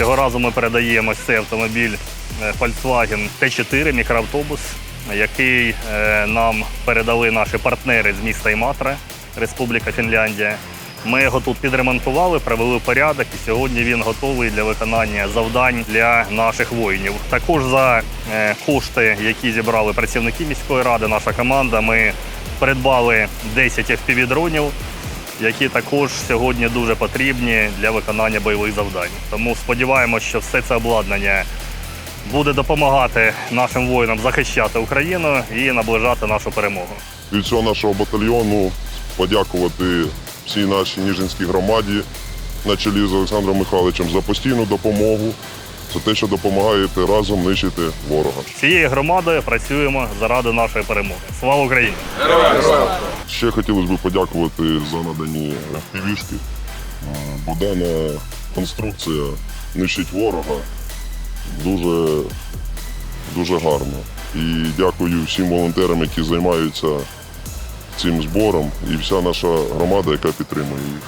Цього разу ми передаємо цей автомобіль е, Volkswagen T4 мікроавтобус, який е, нам передали наші партнери з міста Іматра, Республіка Фінляндія. Ми його тут підремонтували, привели в порядок, і сьогодні він готовий для виконання завдань для наших воїнів. Також за е, кошти, які зібрали працівники міської ради, наша команда, ми придбали 10 FPV-дронів, які також сьогодні дуже потрібні для виконання бойових завдань. Тому сподіваємося, що все це обладнання буде допомагати нашим воїнам захищати Україну і наближати нашу перемогу. Від всього нашого батальйону подякувати всій нашій Ніжинській громаді на чолі з Олександром Михайловичем за постійну допомогу, за те, що допомагаєте разом нищити ворога. Цією громадою працюємо заради нашої перемоги. Слава Україні! Ще хотілося б подякувати за надані півішки, бо дана конструкція нищить ворога дуже, дуже гарно. І дякую всім волонтерам, які займаються цим збором, і вся наша громада, яка підтримує їх.